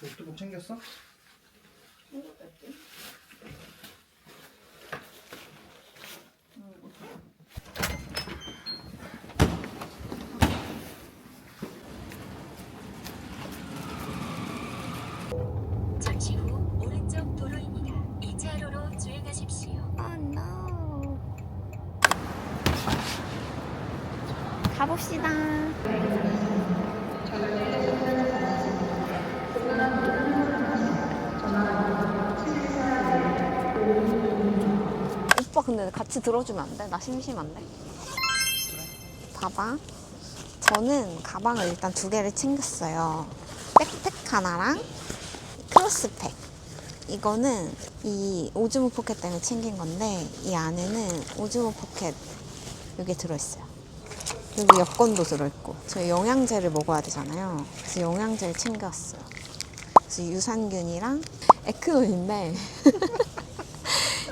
노트북 챙겼어? 잠시 후 오른쪽 도로입니다. 2차로로 주행하십시오. Oh no. 가봅시다. 근데 같이 들어주면 안 돼? 나 심심한데. 봐봐. 저는 가방을 일단 두 개를 챙겼어요. 백팩 하나랑 크로스팩. 이거는 이 오즈모 포켓 때문에 챙긴 건데 이 안에는 오즈모 포켓 여기 들어있어요. 여기 여권도 들어있고 저희 영양제를 먹어야 되잖아요. 그래서 영양제를 챙겨왔어요. 그래서 유산균이랑 에크논인데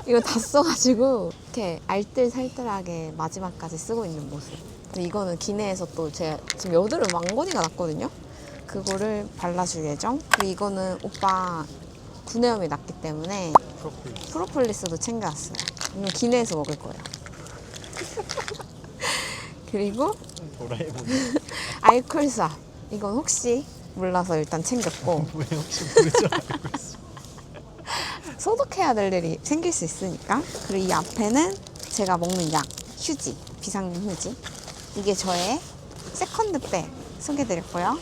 이거 다 써가지고 이렇게 알뜰살뜰하게 마지막까지 쓰고 있는 모습. 근데 이거는 기내에서 또 제가 지금 여드름 왕건이가 났거든요. 그거를 발라줄 예정. 그리고 이거는 오빠 구내염이 났기 때문에 프로필 프로폴리스도 챙겨왔어요. 이건 기내에서 먹을 거예요. 그리고 도라에몽 알콜수압. 이건 혹시 몰라서 일단 챙겼고 왜 혹시 모르죠? 소독해야 될 일이 생길 수 있으니까. 그리고 이 앞에는 제가 먹는 약, 휴지, 비상용 휴지. 이게 저의 세컨드백 소개드렸고요.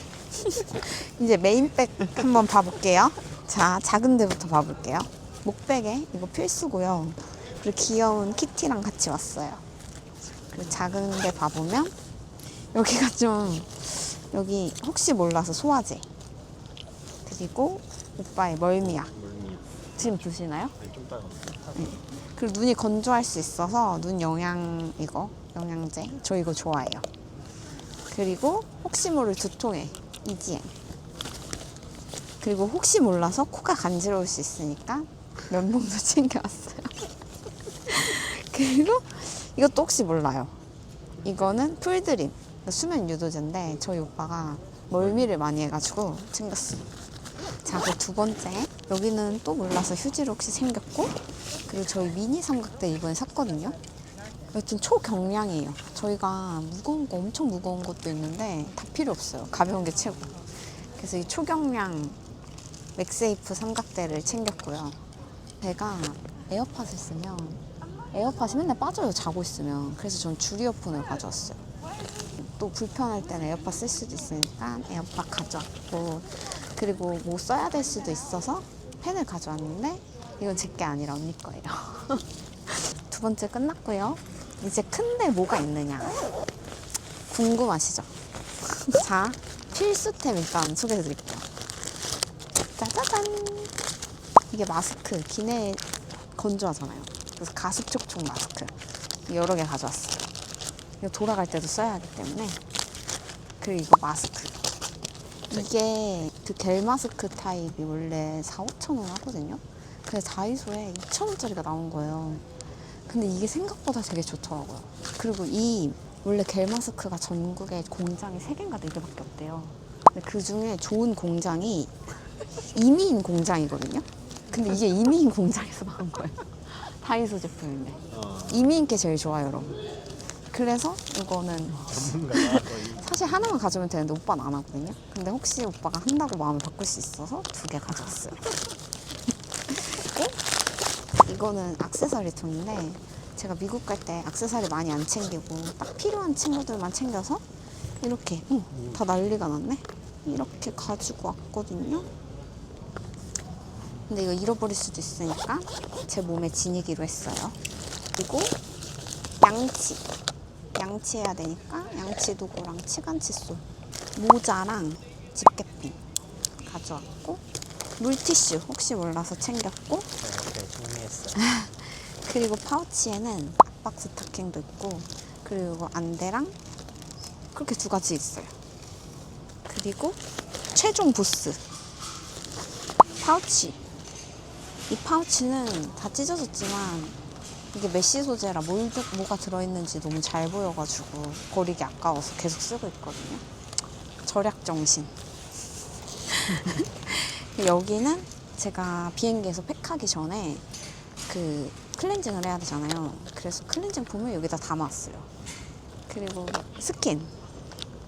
이제 메인백 한번 봐볼게요. 자, 작은 데부터 봐볼게요. 목베개 이거 필수고요. 그리고 귀여운 키티랑 같이 왔어요. 그리고 작은 데 봐보면 여기가 좀 여기 혹시 몰라서 소화제 그리고 오빠의 멀미약 지금 드시나요? 아니 좀 따가 그리고 눈이 건조할 수 있어서 눈 영양 이거 영양제 저 이거 좋아해요. 그리고 혹시 모를 두통에 이지엠. 그리고 혹시 몰라서 코가 간지러울 수 있으니까 면봉도 챙겨왔어요. 그리고 이것도 혹시 몰라요. 이거는 풀드림 수면 유도제인데 저희 오빠가 멀미를 많이 해가지고 챙겼어요. 자, 그 두 번째 여기는 또 몰라서 휴지를 혹시 챙겼고 그리고 저희 미니 삼각대 이번에 샀거든요. 여튼 초경량이에요. 저희가 무거운 거 엄청 무거운 것도 있는데 다 필요 없어요. 가벼운 게 최고. 그래서 이 초경량 맥세이프 삼각대를 챙겼고요. 제가 에어팟을 쓰면 에어팟이 맨날 빠져요. 자고 있으면. 그래서 전 줄 이어폰을 가져왔어요. 또 불편할 때는 에어팟 쓸 수도 있으니까 에어팟 가져왔고 그리고 뭐 써야 될 수도 있어서 펜을 가져왔는데 이건 제 게 아니라 언니 거예요. 두 번째 끝났고요. 이제 큰데 뭐가 있느냐 궁금하시죠? 자 필수템 일단 소개해 드릴게요. 짜자잔 이게 마스크 기내 건조하잖아요. 그래서 가습 촉촉 마스크 여러 개 가져왔어요. 이거 돌아갈 때도 써야 하기 때문에 그리고 이거 마스크 이게 그 겔 마스크 타입이 원래 4, 5천 원 하거든요. 그래서 다이소에 2천 원짜리가 나온 거예요. 근데 이게 생각보다 되게 좋더라고요. 그리고 이 원래 겔 마스크가 전국에 공장이 3개인가 4개밖에 없대요. 근데 그 중에 좋은 공장이 이미인 공장이거든요. 근데 이게 이미인 공장에서 나온 거예요. 다이소 제품인데. 어 이미인 게 제일 좋아요, 여러분. 그래서 이거는 전문가다 거의 사실 하나만 가져오면 되는데 오빠는 안 하거든요. 근데 혹시 오빠가 한다고 마음을 바꿀 수 있어서 두 개 가져왔어요. 그리고 이거는 악세사리 통인데 제가 미국 갈때 악세사리 많이 안 챙기고 딱 필요한 친구들만 챙겨서 이렇게 어, 다 난리가 났네. 이렇게 가지고 왔거든요. 근데 이거 잃어버릴 수도 있으니까 제 몸에 지니기로 했어요. 그리고 양치. 양치해야 되니까 양치 도구랑 치간 칫솔, 모자랑 집게핀 가져왔고 물티슈 혹시 몰라서 챙겼고. 이렇게 정리했어 그리고 파우치에는 압박 스타킹도 있고 그리고 안대랑 그렇게 두 가지 있어요. 그리고 최종 부스 파우치. 이 파우치는 다 찢어졌지만 이게 메쉬 소재라 뭘, 들- 뭐가 들어있는지 너무 잘 보여가지고 버리기 아까워서 계속 쓰고 있거든요. 절약 정신. 여기는 제가 비행기에서 팩하기 전에 그 클렌징을 해야 되잖아요. 그래서 클렌징 폼을 여기다 담았어요. 그리고 스킨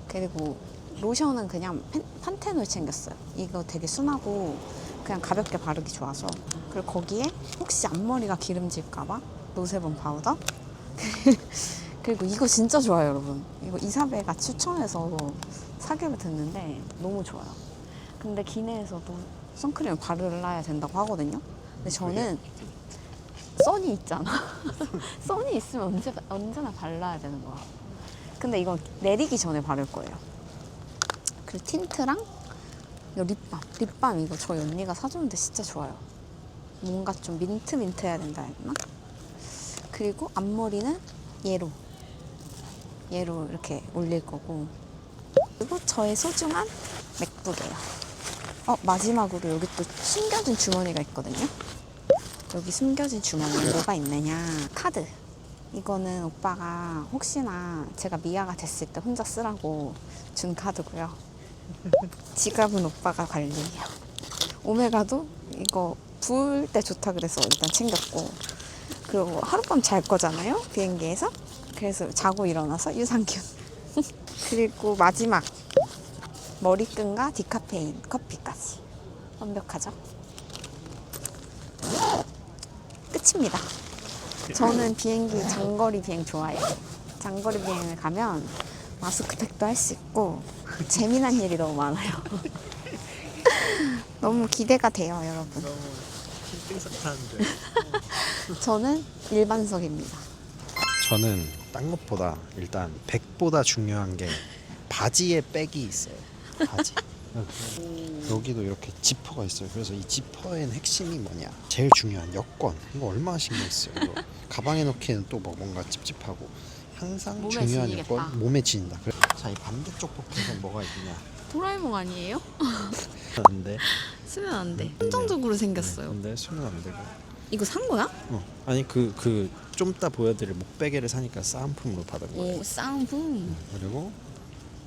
그리고 로션은 그냥 펜- 판텐올 챙겼어요. 이거 되게 순하고 그냥 가볍게 바르기 좋아서 그리고 거기에 혹시 앞머리가 기름질까봐 노세범 파우더 그리고 이거 진짜 좋아요 여러분. 이거 이사배가 추천해서 사기로 됐는데 너무 좋아요. 근데 기내에서도 선크림을 바르라야 된다고 하거든요. 근데 저는 선이 있잖아. 선이 있으면 언제, 언제나 발라야 되는 거야 근데 이건 내리기 전에 바를 거예요. 그리고 틴트랑 이 립밤 립밤 이거 저희 언니가 사줬는데 진짜 좋아요. 뭔가 좀 민트 민트 해야 된다 했나? 그리고 앞머리는 얘로 얘로 이렇게 올릴 거고. 그리고 저의 소중한 맥북이에요. 어 마지막으로 여기 또 숨겨진 주머니가 있거든요. 여기 숨겨진 주머니에 뭐가 있느냐? 카드. 이거는 오빠가 혹시나 제가 미아가 됐을 때 혼자 쓰라고 준 카드고요. 지갑은 오빠가 관리해요. 오메가도 이거 부을 때 좋다 그래서 일단 챙겼고 그리고 하룻밤 잘 거잖아요 비행기에서. 그래서 자고 일어나서 유산균 그리고 마지막 머리끈과 디카페인 커피까지 완벽하죠? 끝입니다. 저는 비행기 장거리 비행 좋아해요. 장거리 비행을 가면 마스크팩도 할 수 있고 재미난 일이 너무 많아요. 너무 기대가 돼요 여러분. 너무 힐링 타는데. 저는 일반석입니다 저는 딴 것보다 일단 백보다 중요한 게 바지에 백이 있어요. 바지. 여기도 이렇게 지퍼가 있어요. 그래서 이 지퍼의 핵심이 뭐냐? 제일 중요한 여권. 이거 얼마나 신경 써요. 이거 가방에 넣기에는 또 뭐 뭔가 찝찝하고 항상 몸에 중요한 지니겠다. 여권 몸에 지닌다. 그래- 자, 이 반대쪽 포켓에 뭐가 있냐? 도라에몽 아니에요? 근데 쓰면 안 돼. 한정적으로 생겼어요. 근데 수면 안 되고. 이거 산 거야? 어. 아니 그 그 좀 이따 보여드릴 목베개를 사니까 싸움품으로 받은 거예요. 오, 쌍품. 그리고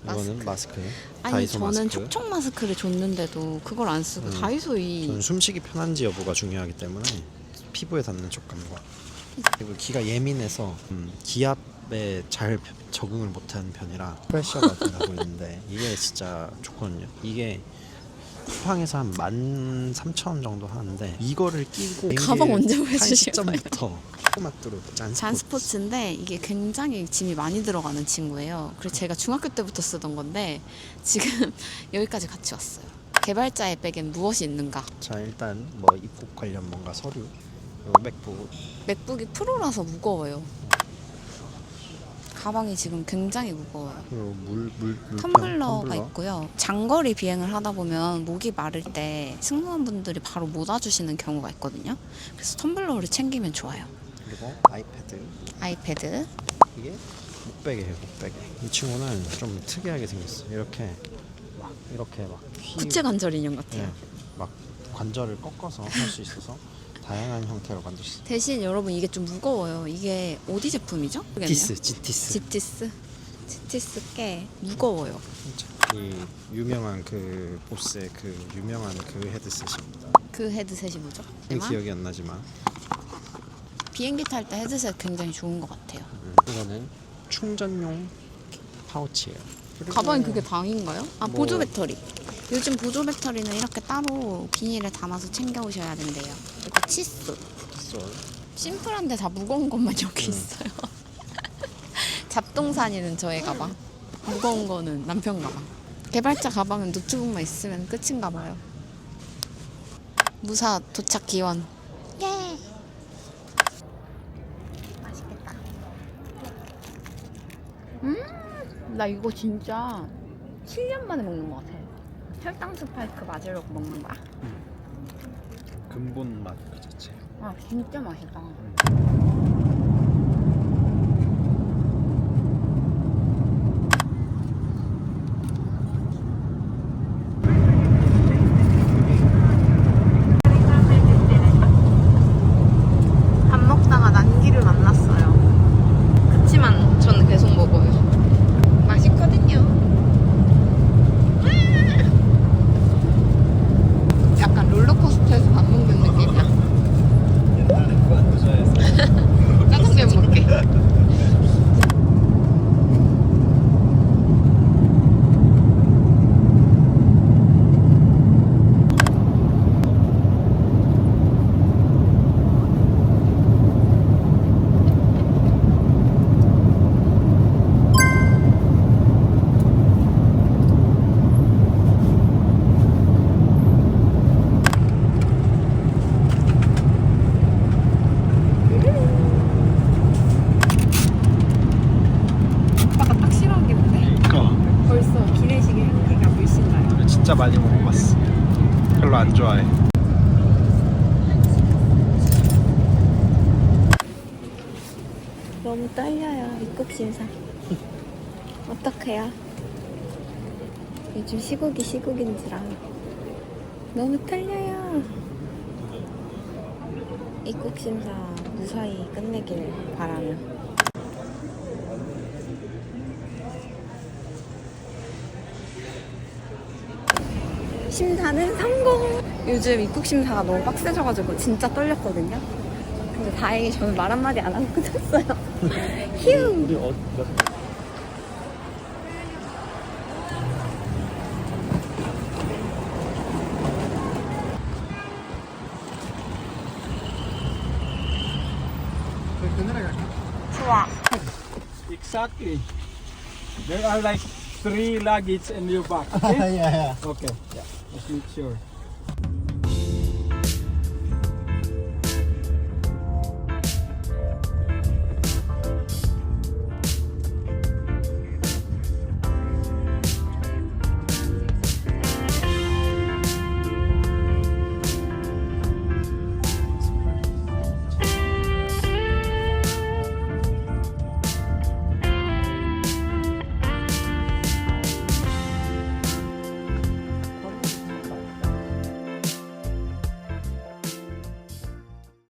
이거는 마스크. 아니 다이소 저는 마스크. 촉촉 마스크를 줬는데도 그걸 안 쓰고 음. 다이소 이 저는 숨쉬기 편한지 여부가 중요하기 때문에 피부에 닿는 촉감과 그리고 귀가 예민해서 음, 기압에 잘 펴- 적응을 못하는 편이라 프레셔가 나고 있는데 이게 진짜 좋거든요. 이게 쿠팡에서 한 13,000원 정도 하는데 이거를 끼고 가방 언제 한 보여주실 시점부터 꼬막두루 짠잔 스포츠 인데 이게 굉장히 짐이 많이 들어가는 친구예요. 그래서 제가 중학교 때부터 쓰던 건데 지금 여기까지 같이 왔어요. 개발자의 백엔 무엇이 있는가? 자 일단 뭐 입국 관련 뭔가 서류 그리고 맥북 맥북이 프로라서 무거워요. 가방이 지금 굉장히 무거워요. 그리고 물물 텀블러가 있고요. 장거리 비행을 하다 보면 목이 마를 때 승무원분들이 바로 못 와주시는 경우가 있거든요. 그래서 텀블러를 챙기면 좋아요. 그리고 아이패드 아이패드. 이게 목베개예요 목베개 이 친구는 좀 특이하게 생겼어 이렇게 막 이렇게 막 휘- 구체 관절 인형 같아요. 네, 막 관절을 꺾어서 할 수 있어서 다양한 형태로 만들 수 있어요 대신 여러분 이게 좀 무거워요. 이게 어디 제품이죠? 모르겠네요. 디스 GT스 지티스. 지티스 꽤 무거워요. 이 유명한 그 보스의 그 유명한 그 헤드셋입니다 그 헤드셋이 뭐죠? 기억이 안 나지만 비행기 탈 때 헤드셋 굉장히 좋은 것 같아요. 음, 이거는 충전용 파우치예요 그리고 가방이 그게 다인가요? 아 뭐- 보조 배터리. 요즘 보조 배터리는 이렇게 따로 비닐에 담아서 챙겨 오셔야 된대요. 칫솔. 칫솔 심플한데 다 무거운 것만 여기 음. 있어요. 잡동사니는 저의 가방. 무거운 거는 남편 가방. 개발자 가방은 노트북만 있으면 끝인가 봐요. 무사 도착 기원. 예. 맛있겠다. 음, 나 이거 진짜 7년 만에 먹는 것 같아. 혈당 스파이크 맞으려고 먹는 거야. 근본 맛 아, 진짜 맛있다. 밥 먹다가 난기를 만났어요. 그치만 저는 계속 먹어요. 맛있거든요. 약간 별로 안 좋아해. 너무 떨려요 입국 심사. 어떡해요? 요즘 시국이 시국인지라 너무 떨려요. 입국 심사 무사히 끝내길 바라며. 심사는 성공! 요즘 입국 심사가 너무 빡세져가지고 진짜 떨렸거든요. 근데 다행히 저는 말 한마디 안 하고 끝났어요. 휴! 우리 어, 몇 좋아. Exactly. There are like three luggage in your back. Okay? yeah, yeah. Okay. Yeah. Just make sure.